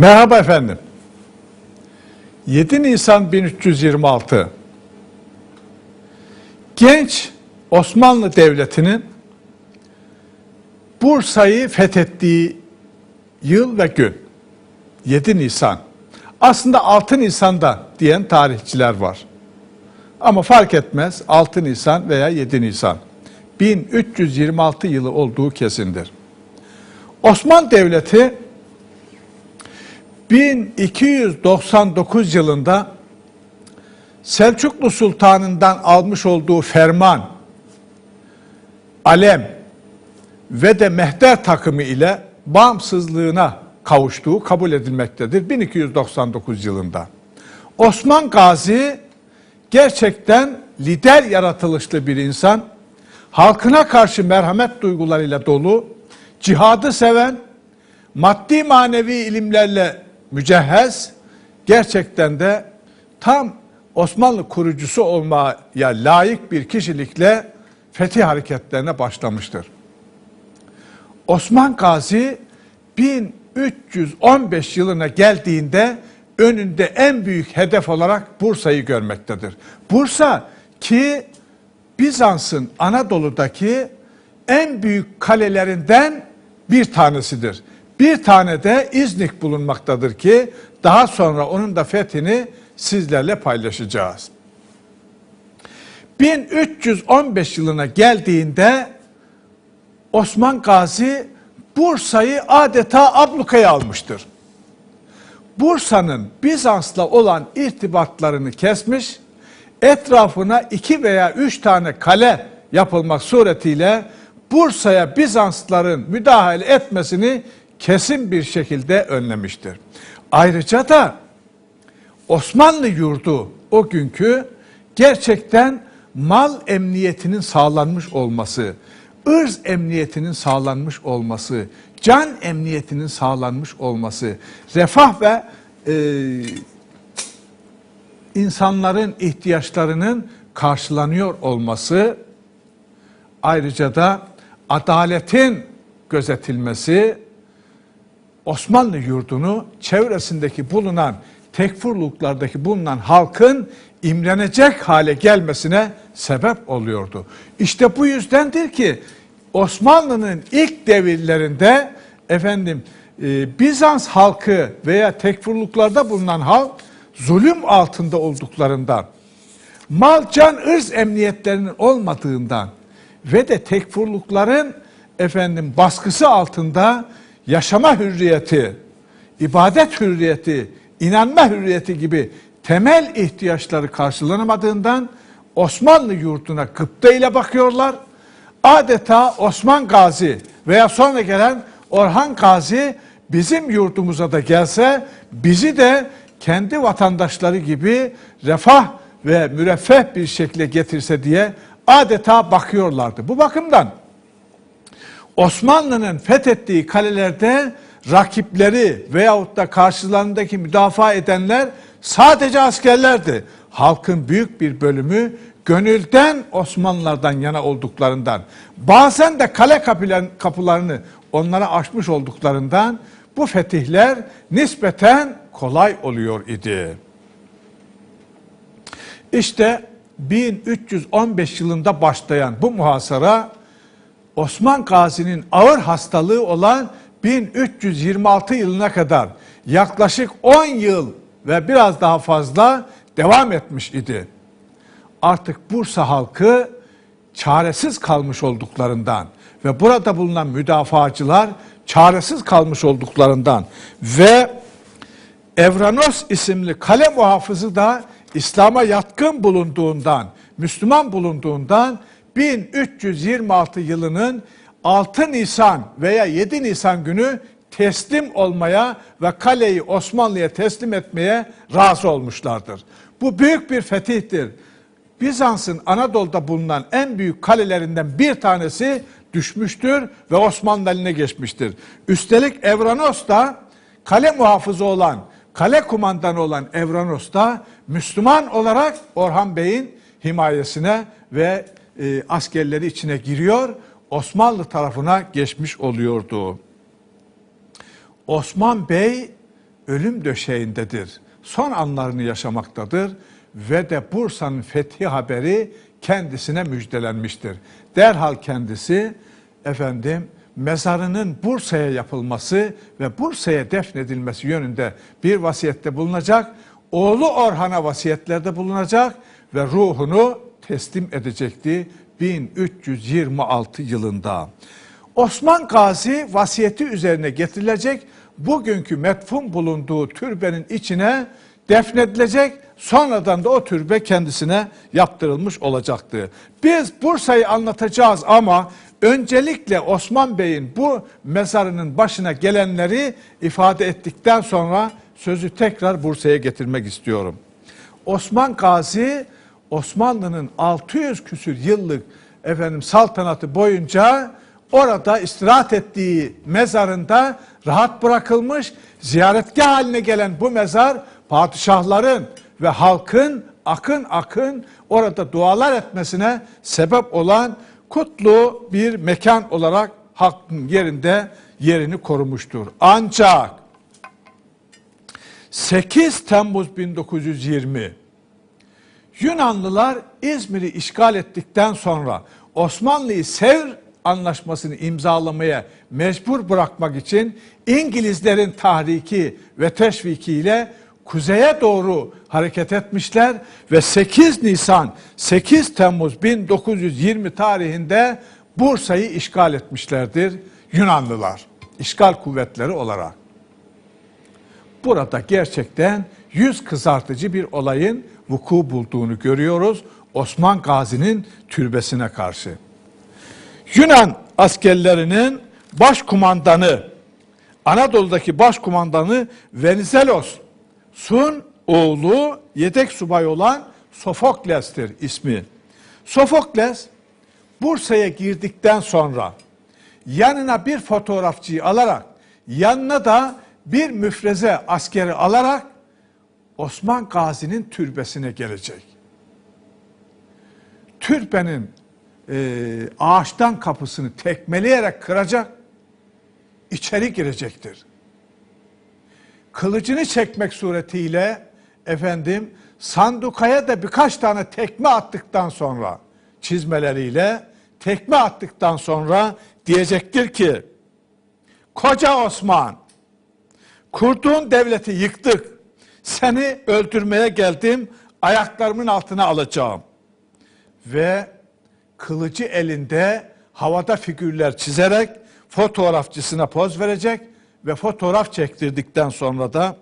Merhaba efendim. 7 Nisan 1326 genç Osmanlı Devleti'nin Bursa'yı fethettiği yıl ve gün 7 Nisan. Aslında 6 Nisan'da diyen tarihçiler var. Ama fark etmez 6 Nisan veya 7 Nisan. 1326 yılı olduğu kesindir. Osmanlı Devleti 1299 yılında Selçuklu Sultanı'ndan almış olduğu ferman, alem ve de mehter takımı ile bağımsızlığına kavuştuğu kabul edilmektedir 1299 yılında. Osman Gazi gerçekten lider yaratılışlı bir insan, halkına karşı merhamet duygularıyla dolu, cihadı seven, maddi manevi ilimlerle mücehhez, gerçekten de tam Osmanlı kurucusu olmaya layık bir kişilikle fetih hareketlerine başlamıştır. Osman Gazi 1315 yılına geldiğinde önünde en büyük hedef olarak Bursa'yı görmektedir. Bursa ki Bizans'ın Anadolu'daki en büyük kalelerinden bir tanesidir. Bir tane de İznik bulunmaktadır ki daha sonra onun da fethini sizlerle paylaşacağız. 1315 yılına geldiğinde Osman Gazi Bursa'yı adeta ablukaya almıştır. Bursa'nın Bizans'la olan irtibatlarını kesmiş, etrafına iki veya üç tane kale yapılmak suretiyle Bursa'ya Bizansların müdahale etmesini kesin bir şekilde önlemiştir. Ayrıca da Osmanlı yurdu o günkü gerçekten mal emniyetinin sağlanmış olması, ırz emniyetinin sağlanmış olması, can emniyetinin sağlanmış olması, refah ve e, insanların ihtiyaçlarının karşılanıyor olması, ayrıca da adaletin gözetilmesi, Osmanlı yurdunu çevresindeki bulunan tekfurluklardaki bulunan halkın imrenecek hale gelmesine sebep oluyordu. İşte bu yüzdendir ki Osmanlı'nın ilk devirlerinde efendim e, Bizans halkı veya tekfurluklarda bulunan halk zulüm altında olduklarından, mal can ırz emniyetlerinin olmadığından ve de tekfurlukların efendim baskısı altında yaşama hürriyeti, ibadet hürriyeti, inanma hürriyeti gibi temel ihtiyaçları karşılanamadığından Osmanlı yurduna gıpta ile bakıyorlar. Adeta Osman Gazi veya sonra gelen Orhan Gazi bizim yurdumuza da gelse bizi de kendi vatandaşları gibi refah ve müreffeh bir şekilde getirse diye adeta bakıyorlardı. Bu bakımdan Osmanlı'nın fethettiği kalelerde rakipleri veyahut da karşılarındaki müdafaa edenler sadece askerlerdi. Halkın büyük bir bölümü gönülden Osmanlılardan yana olduklarından, bazen de kale kapılarını onlara açmış olduklarından bu fetihler nispeten kolay oluyor idi. İşte 1315 yılında başlayan bu muhasara Osman Gazi'nin ağır hastalığı olan 1326 yılına kadar yaklaşık 10 yıl ve biraz daha fazla devam etmiş idi. Artık Bursa halkı çaresiz kalmış olduklarından ve burada bulunan müdafacılar çaresiz kalmış olduklarından ve Evranos isimli kale muhafızı da İslam'a yatkın bulunduğundan, Müslüman bulunduğundan 1326 yılının 6 Nisan veya 7 Nisan günü teslim olmaya ve kaleyi Osmanlı'ya teslim etmeye razı olmuşlardır. Bu büyük bir fetihtir. Bizans'ın Anadolu'da bulunan en büyük kalelerinden bir tanesi düşmüştür ve Osmanlı eline geçmiştir. Üstelik Evranos da kale muhafızı olan, kale kumandanı olan Evranos da Müslüman olarak Orhan Bey'in himayesine ve e, askerleri içine giriyor, Osmanlı tarafına geçmiş oluyordu. Osman Bey ölüm döşeğindedir. Son anlarını yaşamaktadır ve de Bursa'nın fethi haberi kendisine müjdelenmiştir. Derhal kendisi efendim mezarının Bursa'ya yapılması ve Bursa'ya defnedilmesi yönünde bir vasiyette bulunacak. Oğlu Orhan'a vasiyetlerde bulunacak ve ruhunu teslim edecekti 1326 yılında. Osman Gazi vasiyeti üzerine getirilecek bugünkü metfun bulunduğu türbenin içine defnedilecek sonradan da o türbe kendisine yaptırılmış olacaktı. Biz Bursa'yı anlatacağız ama öncelikle Osman Bey'in bu mezarının başına gelenleri ifade ettikten sonra sözü tekrar Bursa'ya getirmek istiyorum. Osman Gazi Osmanlı'nın 600 küsür yıllık efendim saltanatı boyunca orada istirahat ettiği mezarında rahat bırakılmış. Ziyaretgah haline gelen bu mezar padişahların ve halkın akın akın orada dualar etmesine sebep olan kutlu bir mekan olarak halkın yerinde yerini korumuştur. Ancak 8 Temmuz 1920 Yunanlılar İzmir'i işgal ettikten sonra Osmanlı'yı Sevr anlaşmasını imzalamaya mecbur bırakmak için İngilizlerin tahriki ve teşvikiyle kuzeye doğru hareket etmişler ve 8 Nisan 8 Temmuz 1920 tarihinde Bursa'yı işgal etmişlerdir Yunanlılar işgal kuvvetleri olarak. Burada gerçekten yüz kızartıcı bir olayın vuku bulduğunu görüyoruz Osman Gazi'nin türbesine karşı. Yunan askerlerinin başkumandanı, Anadolu'daki başkumandanı Venizelos, Sun oğlu yedek subay olan Sofokles'tir ismi. Sofokles Bursa'ya girdikten sonra yanına bir fotoğrafçıyı alarak yanına da bir müfreze askeri alarak Osman Gazi'nin türbesine gelecek. Türbenin e, ağaçtan kapısını tekmeleyerek kıracak, içeri girecektir. Kılıcını çekmek suretiyle efendim sandukaya da birkaç tane tekme attıktan sonra çizmeleriyle tekme attıktan sonra diyecektir ki koca Osman kurduğun devleti yıktık seni öldürmeye geldim ayaklarımın altına alacağım ve kılıcı elinde havada figürler çizerek fotoğrafçısına poz verecek ve fotoğraf çektirdikten sonra da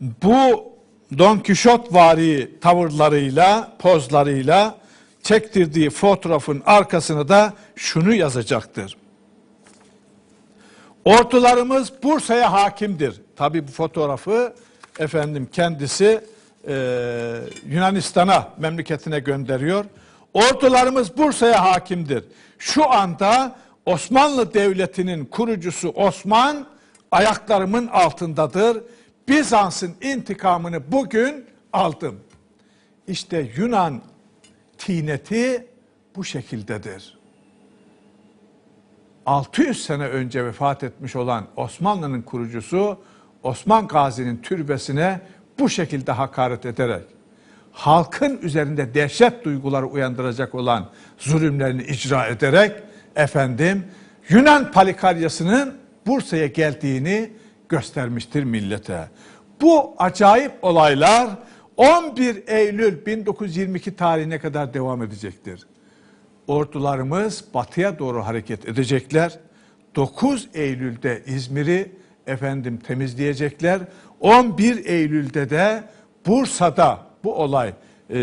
bu Don Kişot vari tavırlarıyla, pozlarıyla çektirdiği fotoğrafın arkasına da şunu yazacaktır. Ordularımız Bursa'ya hakimdir. Tabi bu fotoğrafı efendim kendisi e, Yunanistan'a memleketine gönderiyor. Ordularımız Bursa'ya hakimdir. Şu anda Osmanlı Devleti'nin kurucusu Osman ayaklarımın altındadır. Bizans'ın intikamını bugün aldım. İşte Yunan tineti bu şekildedir. 600 sene önce vefat etmiş olan Osmanlı'nın kurucusu Osman Gazi'nin türbesine bu şekilde hakaret ederek halkın üzerinde dehşet duyguları uyandıracak olan zulümlerini icra ederek efendim Yunan palikaryasının Bursa'ya geldiğini göstermiştir millete. Bu acayip olaylar 11 Eylül 1922 tarihine kadar devam edecektir. Ordularımız batıya doğru hareket edecekler. 9 Eylül'de İzmir'i efendim temizleyecekler. 11 Eylül'de de Bursa'da bu olay e,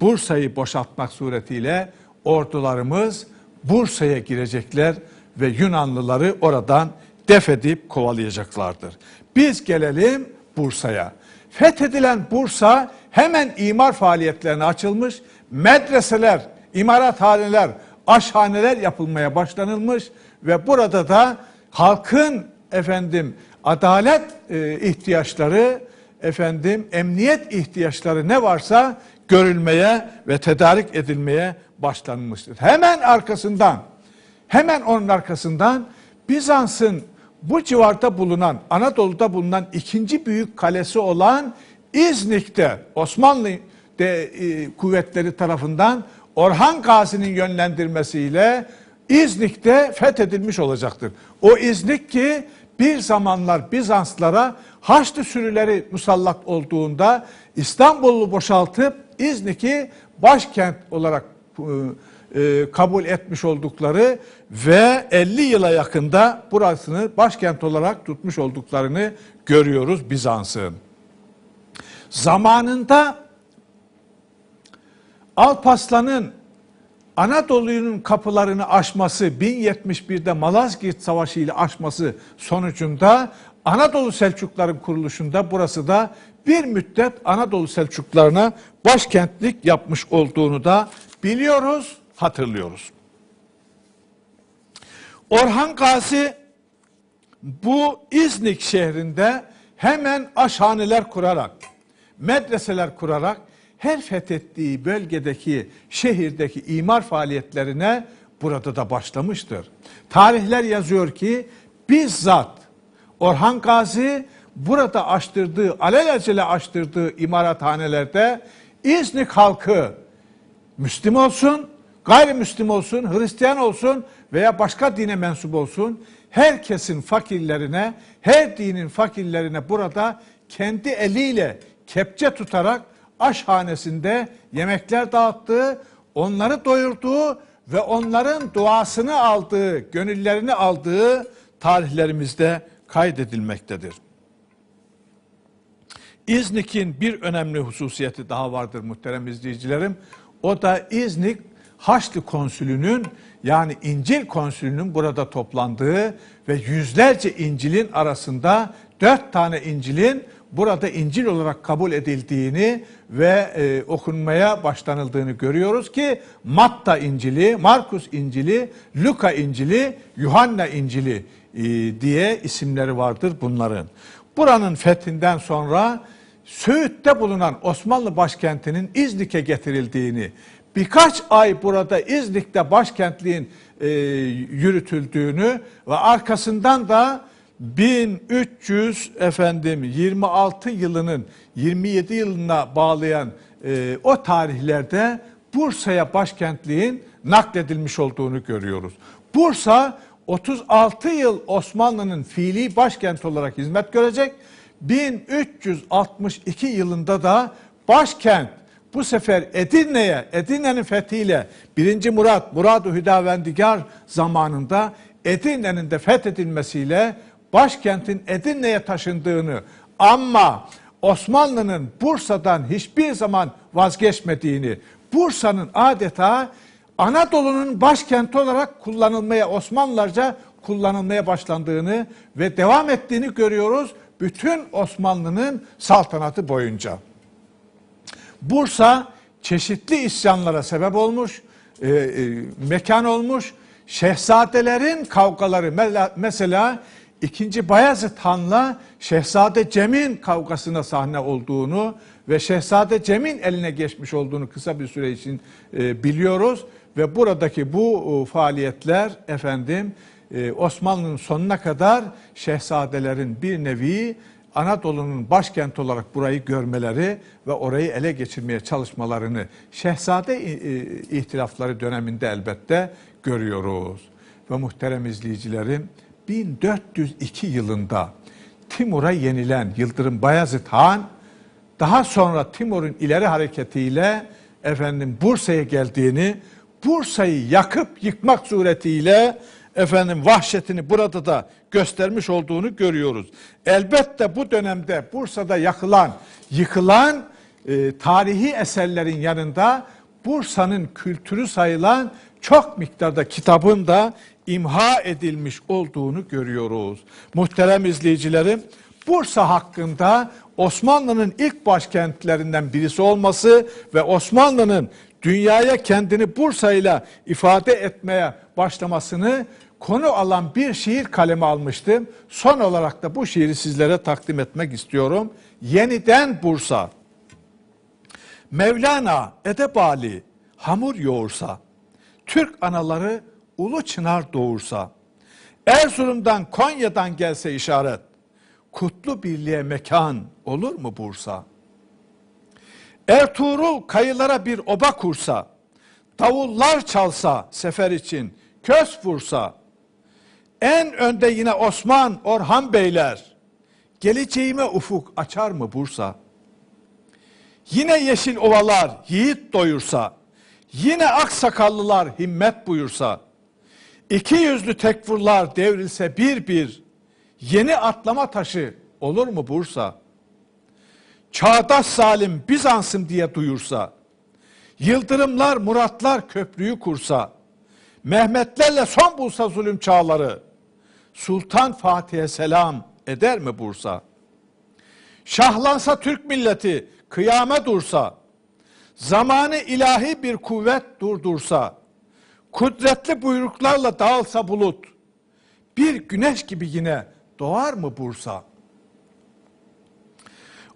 Bursa'yı boşaltmak suretiyle ordularımız Bursa'ya girecekler ve Yunanlıları oradan def edip kovalayacaklardır. Biz gelelim Bursa'ya. Fethedilen Bursa hemen imar faaliyetlerine açılmış, medreseler, imarathaneler, aşhaneler yapılmaya başlanılmış ve burada da halkın efendim adalet e, ihtiyaçları, efendim emniyet ihtiyaçları ne varsa görülmeye ve tedarik edilmeye başlanmıştır. Hemen arkasından, hemen onun arkasından Bizans'ın bu civarda bulunan, Anadolu'da bulunan ikinci büyük kalesi olan İznik'te Osmanlı de, e, kuvvetleri tarafından Orhan Gazi'nin yönlendirmesiyle İznik'te fethedilmiş olacaktır. O İznik ki bir zamanlar Bizanslara Haçlı sürüleri musallat olduğunda İstanbul'u boşaltıp İznik'i başkent olarak e, e, kabul etmiş oldukları ve 50 yıla yakında burasını başkent olarak tutmuş olduklarını görüyoruz Bizans'ın. Zamanında Alparslan'ın Anadolu'nun kapılarını aşması 1071'de Malazgirt Savaşı ile aşması sonucunda Anadolu Selçukların kuruluşunda burası da bir müddet Anadolu Selçuklarına başkentlik yapmış olduğunu da biliyoruz, hatırlıyoruz. Orhan Gazi bu İznik şehrinde hemen aşhaneler kurarak, medreseler kurarak her fethettiği bölgedeki, şehirdeki imar faaliyetlerine burada da başlamıştır. Tarihler yazıyor ki bizzat Orhan Gazi burada açtırdığı, alelacele açtırdığı imarathanelerde İznik halkı Müslüm olsun, gayrimüslim olsun, Hristiyan olsun veya başka dine mensup olsun herkesin fakirlerine, her dinin fakirlerine burada kendi eliyle kepçe tutarak aşhanesinde yemekler dağıttığı, onları doyurduğu ve onların duasını aldığı, gönüllerini aldığı tarihlerimizde kaydedilmektedir. İznik'in bir önemli hususiyeti daha vardır muhterem izleyicilerim. O da İznik Haçlı Konsülü'nün yani İncil Konsülü'nün burada toplandığı ve yüzlerce İncil'in arasında dört tane İncil'in burada İncil olarak kabul edildiğini ve e, okunmaya başlanıldığını görüyoruz ki Matta İncil'i, Markus İncil'i, Luka İncil'i, Yuhanna İncil'i e, diye isimleri vardır bunların. Buranın fethinden sonra Söğüt'te bulunan Osmanlı başkentinin İznik'e getirildiğini, birkaç ay burada İznik'te başkentliğin e, yürütüldüğünü ve arkasından da 1300 efendim 26 yılının 27 yılına bağlayan e, o tarihlerde Bursa'ya başkentliğin nakledilmiş olduğunu görüyoruz. Bursa 36 yıl Osmanlı'nın fiili başkent olarak hizmet görecek. 1362 yılında da başkent bu sefer Edirne'ye, Edirne'nin fethiyle 1. Murat, Murad-ı Hüdavendigar zamanında Edirne'nin de fethedilmesiyle başkentin Edirne'ye taşındığını ama Osmanlı'nın Bursa'dan hiçbir zaman vazgeçmediğini, Bursa'nın adeta Anadolu'nun başkenti olarak kullanılmaya, Osmanlılarca kullanılmaya başlandığını ve devam ettiğini görüyoruz bütün Osmanlı'nın saltanatı boyunca. Bursa çeşitli isyanlara sebep olmuş, e, e, mekan olmuş. Şehzadelerin kavgaları mesela 2. Bayezid Han'la Şehzade Cem'in kavgasına sahne olduğunu ve Şehzade Cem'in eline geçmiş olduğunu kısa bir süre için e, biliyoruz ve buradaki bu e, faaliyetler efendim e, Osmanlı'nın sonuna kadar şehzadelerin bir nevi Anadolu'nun başkenti olarak burayı görmeleri ve orayı ele geçirmeye çalışmalarını şehzade e, ihtilafları döneminde elbette görüyoruz. Ve muhterem izleyicilerim 1402 yılında Timur'a yenilen Yıldırım Bayezid Han daha sonra Timur'un ileri hareketiyle efendim Bursa'ya geldiğini, Bursa'yı yakıp yıkmak suretiyle efendim vahşetini burada da göstermiş olduğunu görüyoruz. Elbette bu dönemde Bursa'da yakılan, yıkılan e, tarihi eserlerin yanında Bursa'nın kültürü sayılan çok miktarda kitabın da imha edilmiş olduğunu görüyoruz. Muhterem izleyicilerim, Bursa hakkında Osmanlı'nın ilk başkentlerinden birisi olması ve Osmanlı'nın dünyaya kendini Bursa ile ifade etmeye başlamasını konu alan bir şiir kalemi almıştım. Son olarak da bu şiiri sizlere takdim etmek istiyorum. Yeniden Bursa. Mevlana Edebali hamur yoğursa, Türk anaları ulu çınar doğursa, Erzurum'dan Konya'dan gelse işaret, kutlu birliğe mekan olur mu Bursa? Ertuğrul kayılara bir oba kursa, davullar çalsa sefer için, köz vursa, en önde yine Osman, Orhan Beyler, geleceğime ufuk açar mı Bursa? Yine yeşil ovalar yiğit doyursa, yine aksakallılar himmet buyursa, iki yüzlü tekfurlar devrilse bir bir, yeni atlama taşı olur mu Bursa? Çağdaş salim Bizans'ım diye duyursa, yıldırımlar muratlar köprüyü kursa, Mehmetlerle son bulsa zulüm çağları, Sultan Fatih'e selam eder mi Bursa? Şahlansa Türk milleti, kıyame dursa, zamanı ilahi bir kuvvet durdursa, kudretli buyruklarla dağılsa bulut, bir güneş gibi yine doğar mı Bursa?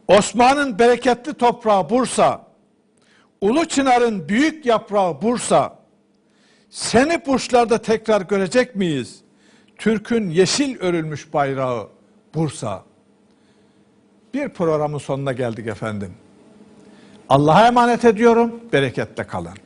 Osman'ın bereketli toprağı Bursa, Ulu Çınar'ın büyük yaprağı Bursa, seni burçlarda tekrar görecek miyiz? Türk'ün yeşil örülmüş bayrağı Bursa. Bir programın sonuna geldik efendim. Allah'a emanet ediyorum. Bereketle kalın.